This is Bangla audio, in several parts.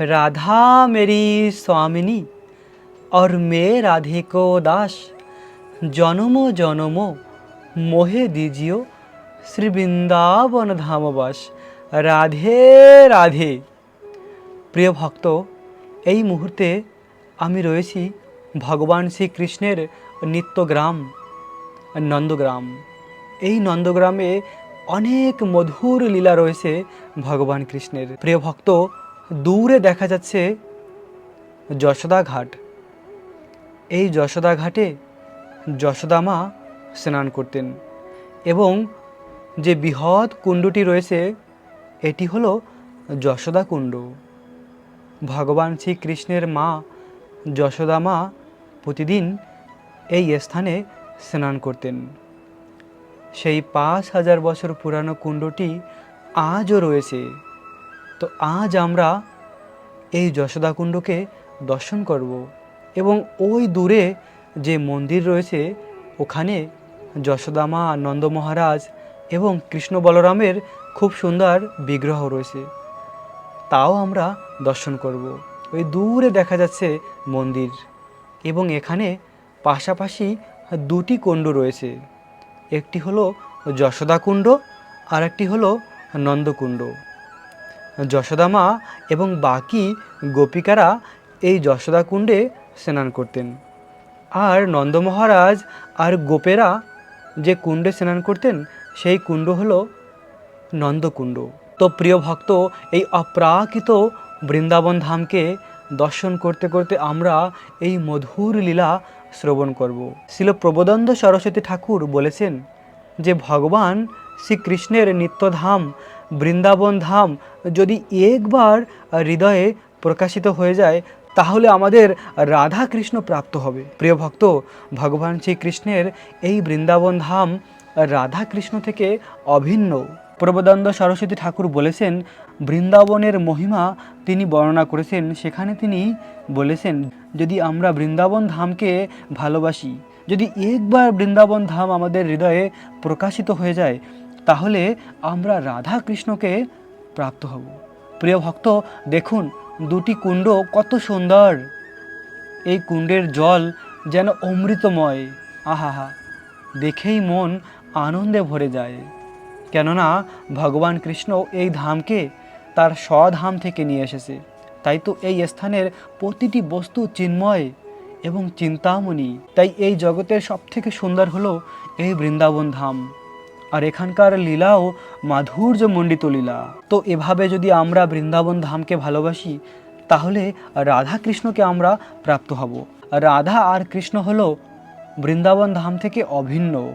राधा मेरी स्वामिनी और मैं राधे को दास জনমো জনমো মোহে দিজিও শ্রী বৃন্দাবন ধামবাস রাধে রাধে প্রিয় ভক্ত এই মুহূর্তে আমি রয়েছি ভগবান শ্রীকৃষ্ণের নিত্যগ্রাম নন্দগ্রাম এই নন্দগ্রামে অনেক মধুর লীলা রয়েছে ভগবান কৃষ্ণের প্রিয় ভক্ত দূরে দেখা যাচ্ছে যশোদা ঘাট। এই যশোদা ঘাটে যশোদা মা স্নান করতেন এবং যে বৃহৎ কুণ্ডটি রয়েছে, এটি হলো যশোদা কুণ্ড। ভগবান শ্রীকৃষ্ণের মা যশোদা মা প্রতিদিন এই স্থানে স্নান করতেন। সেই পাঁচ হাজার বছর পুরানো কুণ্ডটি আজও রয়েছে। তো আজ আমরা এই যশোদা কুণ্ডকে দর্শন করব এবং ওই দূরে যে মন্দির রয়েছে, ওখানে যশোদা মা নন্দ মহারাজ এবং কৃষ্ণ বলরামের খুব সুন্দর বিগ্রহ রয়েছে। তাও আমরা দর্শন করব। ওই দূরে দেখা যাচ্ছে মন্দির এবং এখানে পাশাপাশি দুটি কুণ্ড রয়েছে। একটি হলো যশোদা কুণ্ড আর একটি হলো নন্দকুণ্ড যশোদা মা এবং বাকি গোপিকারা এই যশোদা কুণ্ডে স্নান করতেন। আর নন্দ মহারাজ আর গোপেরা যে কুণ্ডে স্নান করতেন, সেই কুণ্ড হলো নন্দকুণ্ড। তো প্রিয় ভক্ত, এই অপ্রাকৃত বৃন্দাবন ধামকে দর্শন করতে করতে আমরা এই মধুর লীলা শ্রবণ করব। শিল প্রবোদন্দ সরস্বতী ঠাকুর বলেছেন যে, ভগবান শ্রীকৃষ্ণের নিত্যধাম বৃন্দাবন ধাম যদি একবার হৃদয়ে প্রকাশিত হয়ে যায়, তাহলে আমাদের রাধা কৃষ্ণ প্রাপ্ত হবে। প্রিয় ভক্ত, ভগবান শ্রীকৃষ্ণের এই বৃন্দাবন ধাম রাধা কৃষ্ণ থেকে অভিন্ন। প্রবোদানন্দ সরস্বতী ঠাকুর বলেছেন, বৃন্দাবনের মহিমা তিনি বর্ণনা করেছেন, সেখানে তিনি বলেছেন, যদি আমরা বৃন্দাবন ধামকে ভালোবাসি, যদি একবার বৃন্দাবন ধাম আমাদের হৃদয়ে প্রকাশিত হয়ে যায়, তাহলে আমরা রাধা কৃষ্ণকে প্রাপ্ত হব। প্রিয় ভক্ত, দেখুন দুটি কুণ্ড কত সুন্দর। এই কুণ্ডের জল যেন অমৃতময়। আহাহা, দেখেই মন আনন্দে ভরে যায়। কেননা, ভগবান কৃষ্ণ এই ধামকে তার স্বধাম থেকে নিয়ে এসেছে। তাই তো এই স্থানের প্রতিটি বস্তু চিন্ময় এবং চিন্তামণি। তাই এই জগতের সবথেকে সুন্দর হলো এই বৃন্দাবন ধাম। আর এখানকার লীলাও মাধুর্য মণ্ডিত লীলা। তো এভাবে যদি আমরা বৃন্দাবন ধামকে ভালোবাসি, তাহলে রাধা কৃষ্ণকে আমরা প্রাপ্ত হব। রাধা আর কৃষ্ণ হলো বৃন্দাবন ধাম থেকে অভিন্ন।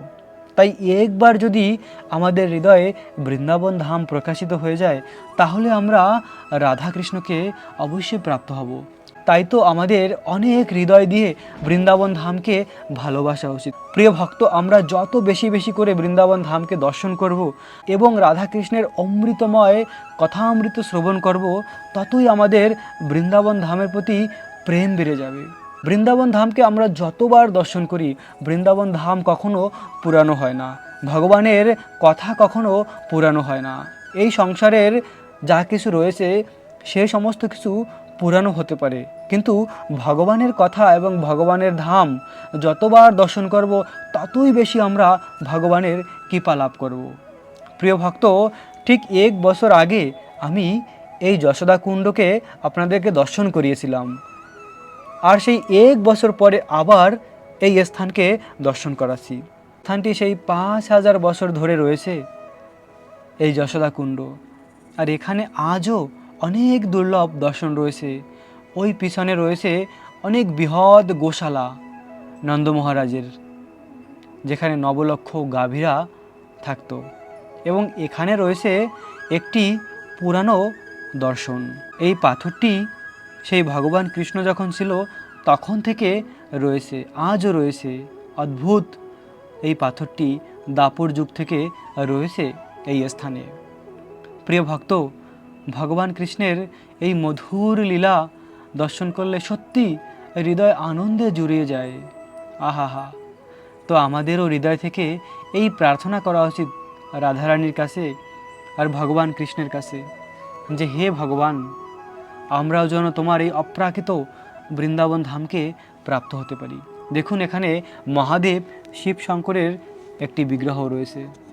তাই একবার যদি আমাদের হৃদয়ে বৃন্দাবন ধাম প্রকাশিত হয়ে যায়, তাহলে আমরা রাধা কৃষ্ণকে অবশ্যই প্রাপ্ত হব। তাই তো আমাদের অনেক হৃদয় দিয়ে বৃন্দাবন ধামকে ভালোবাসা উচিত। প্রিয় ভক্ত, আমরা যত বেশি বেশি করে বৃন্দাবন ধামকে দর্শন করব এবং রাধাকৃষ্ণের অমৃতময় কথামৃত শ্রবণ করব, ততই আমাদের বৃন্দাবন ধামের প্রতি প্রেম বেড়ে যাবে। বৃন্দাবন ধামকে আমরা যতবার দর্শন করি, বৃন্দাবন ধাম কখনো পুরানো হয় না। ভগবানের কথা কখনো পুরানো হয় না। এই সংসারের যা কিছু রয়েছে, সে সমস্ত কিছু পুরানো হতে পারে। কিন্তু ভগবানের কথা এবং ভগবানের ধাম যতবার দর্শন করব, ততই বেশি আমরা ভগবানের কৃপা লাভ করব। প্রিয় ভক্ত, ঠিক এক বছর আগে আমি এই যশোদা কুণ্ডকে আপনাদেরকে দর্শন করিয়েছিলাম। আর সেই এক বছর পরে আবার এই স্থানকে দর্শন করাচ্ছি। স্থানটি সেই পাঁচ হাজার বছর ধরে রয়েছে এই যশোদা কুণ্ড। আর এখানে আজও অনেক দুর্লভ দর্শন রয়েছে। ওই পিছনে রয়েছে অনেক বৃহৎ গোশালা নন্দ মহারাজের, যেখানে নবলক্ষ গাভীরা থাকতো এবং এখানে রয়েছে একটি পুরানো দর্শন। এই পাথরটি সেই ভগবান কৃষ্ণ যখন ছিল তখন থেকে রয়েছে, আজও রয়েছে। অদ্ভুত এই পাথরটি দাপর যুগ থেকে রয়েছে এই স্থানে। প্রিয় ভক্ত ভগবান কৃষ্ণের এই মধুর লীলা দর্শন করলে সত্যি হৃদয় আনন্দে জুড়িয়ে যায়। আহাহা। তো আমাদেরও হৃদয় থেকে এই প্রার্থনা করা উচিত রাধারানীর কাছে আর ভগবান কৃষ্ণের কাছে যে, হে ভগবান, আমরাও যেন তোমার এই অপ্রাকৃত বৃন্দাবন ধামকে প্রাপ্ত হতে পারি। দেখুন, এখানে মহাদেব শিব শঙ্করের একটি বিগ্রহ রয়েছে।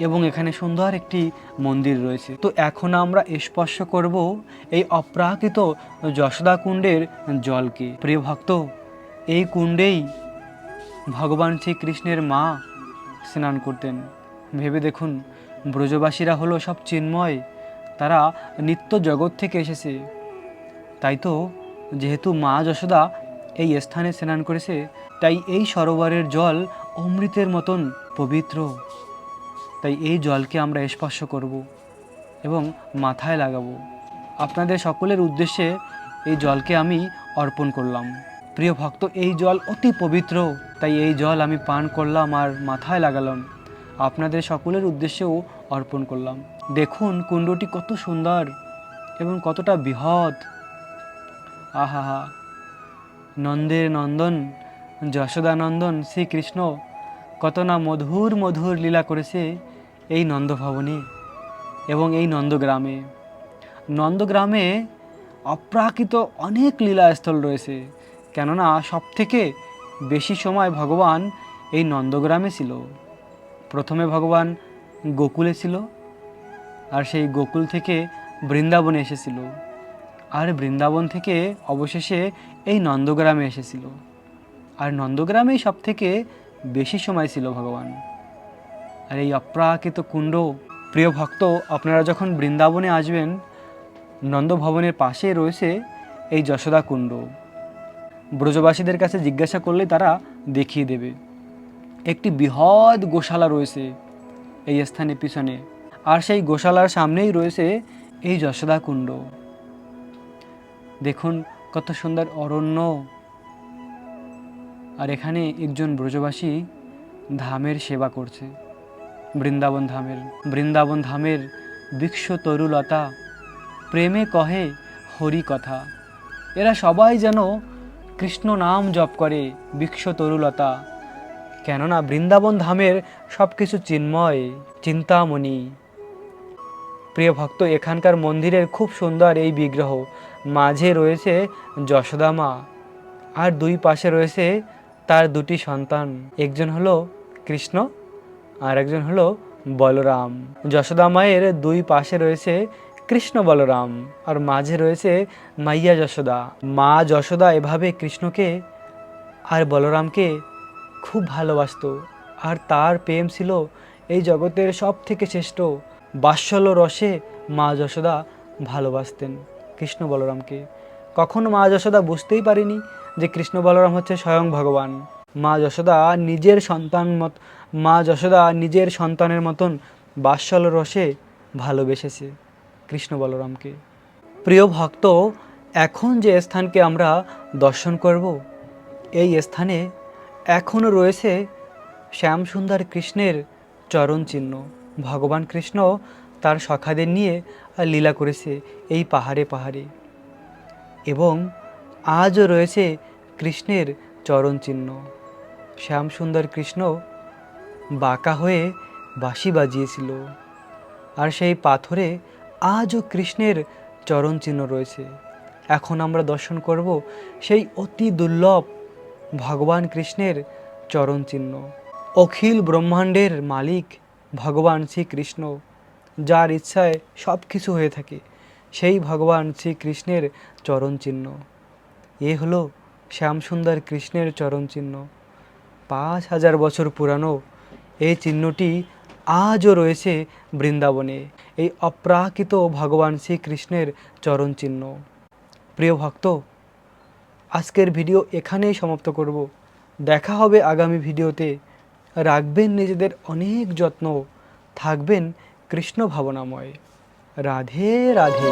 এবং এখানে সুন্দর একটি মন্দির রয়েছে। তো এখন আমরা স্পর্শ করব এই অপ্রাকৃত যশোদা কুণ্ডের জলকে। প্রিয় ভক্ত, এই কুণ্ডেই ভগবান শ্রীকৃষ্ণের মা স্নান করতেন। ভেবে দেখুন, ব্রজবাসীরা হলো সব চিন্ময়, তারা নিত্য জগৎ থেকে এসেছে। তাই তো, যেহেতু মা যশোদা এই স্থানে স্নান করেছে, তাই এই সরোবরের জল অমৃতের মতন পবিত্র। তাই এই জলকে আমরা স্পর্শ করব এবং মাথায় লাগাবো। আপনাদের সকলের উদ্দেশ্যে এই জলকে আমি অর্পণ করলাম। প্রিয় ভক্ত, এই জল অতি পবিত্র, তাই এই জল আমি পান করলাম আর মাথায় লাগালাম। আপনাদের সকলের উদ্দেশ্যেও অর্পণ করলাম। দেখুন কুণ্ডটি কত সুন্দর এবং কতটা বৃহৎ। আহা নন্দের নন্দন যশোদানন্দন শ্রীকৃষ্ণ কত না মধুর মধুর লীলা করেছে। এই নন্দভবনে এবং এই নন্দগ্রামে। নন্দগ্রামে অপ্রাকৃত অনেক লীলাস্থল রয়েছে, কেননা সব থেকে বেশি সময় ভগবান এই নন্দগ্রামে ছিল। প্রথমে ভগবান গোকুলে ছিল, আর সেই গোকুল থেকে বৃন্দাবনে এসেছিল, আর বৃন্দাবন থেকে অবশেষে এই নন্দগ্রামে এসেছিল। আর নন্দগ্রামেই সব থেকে বেশি সময় ছিল ভগবান। আর এই অপ্রাকৃত কুণ্ড, প্রিয় ভক্ত, আপনারা যখন বৃন্দাবনে আসবেন, নন্দভবনের পাশে রয়েছে এই যশোদা কুণ্ড। ব্রজবাসীদের কাছে জিজ্ঞাসা করলে তারা দেখিয়ে দেবে। একটি বৃহৎ গোশালা রয়েছে এই স্থানে পিছনে, আর সেই গোশালার সামনেই রয়েছে এই যশোদা কুণ্ড। দেখুন কত সুন্দর অরণ্য। আর এখানে একজন ব্রজবাসী ধামের সেবা করছে। বৃন্দাবন ধামের বৃন্দাবন ধামের বৃক্ষ তরুলতা, প্রেমে কহে হরি কথা। এরা সবাই যেন কৃষ্ণ নাম জপ করে বৃক্ষ তরুলতা। কেননা বৃন্দাবন ধামের সব কিছু চিন্ময়, চিন্তামণি। প্রিয় ভক্ত, এখানকার মন্দিরের খুব সুন্দর এই বিগ্রহ। মাঝে রয়েছে যশোদা মা আর দুই পাশে রয়েছে তার দুটি সন্তান। একজন হলো কৃষ্ণ আর একজন হলো বলরাম। যশোদা মায়ের দুই পাশে রয়েছে কৃষ্ণ বলরাম আর মাঝে রয়েছে মাইয়া যশোদা। মা যশোদা এভাবে কৃষ্ণকে আর বলরামকে খুব ভালোবাসতো আর তার প্রেম ছিল এই জগতের সব থেকে শ্রেষ্ঠ। বাৎসল্য রসে মা যশোদা ভালোবাসতেন কৃষ্ণ বলরামকে। কখনো মা যশোদা বুঝতেই পারেনি যে কৃষ্ণ বলরাম হচ্ছে স্বয়ং ভগবান। মা যশোদা নিজের সন্তান মত মা যশোদা নিজের সন্তানের মতন বাৎসল্য রসে ভালোবেসেছে, কৃষ্ণ বলরামকে। প্রিয় ভক্ত, এখন যে স্থানকে আমরা দর্শন করব, এই স্থানে এখনও রয়েছে শ্যামসুন্দর কৃষ্ণের চরণ চিহ্ন। ভগবান কৃষ্ণ তার সখাদের নিয়ে লীলা করেছে এই পাহাড়ে পাহাড়ে। এবং আজও রয়েছে কৃষ্ণের চরণ চিহ্ন। শ্যামসুন্দর কৃষ্ণ বাঁকা হয়ে বাঁশি বাজিয়েছিল। আর সেই পাথরে আজও কৃষ্ণের চরণ চিহ্ন রয়েছে। এখন আমরা দর্শন করব সেই অতি দুর্লভ ভগবান কৃষ্ণের চরণ চিহ্ন। অখিল ব্রহ্মাণ্ডের মালিক ভগবান শ্রীকৃষ্ণ, যার ইচ্ছায় সব কিছু হয়ে থাকে, সেই ভগবান শ্রীকৃষ্ণের চরণ চিহ্ন। এ হলো শ্যামসুন্দর কৃষ্ণের চরণ চিহ্ন। পাঁচ হাজার বছর পুরানো এই চিহ্নটি আজও রয়েছে বৃন্দাবনে। এই অপ্রাকৃত ভগবান শ্রীকৃষ্ণের চরণ চিহ্ন। প্রিয় ভক্ত, আজকের ভিডিও এখানেই সমাপ্ত করব। দেখা হবে আগামী ভিডিওতে। রাখবেন নিজেদের অনেক যত্ন। থাকবেন কৃষ্ণ ভাবনাময়। রাধে রাধে।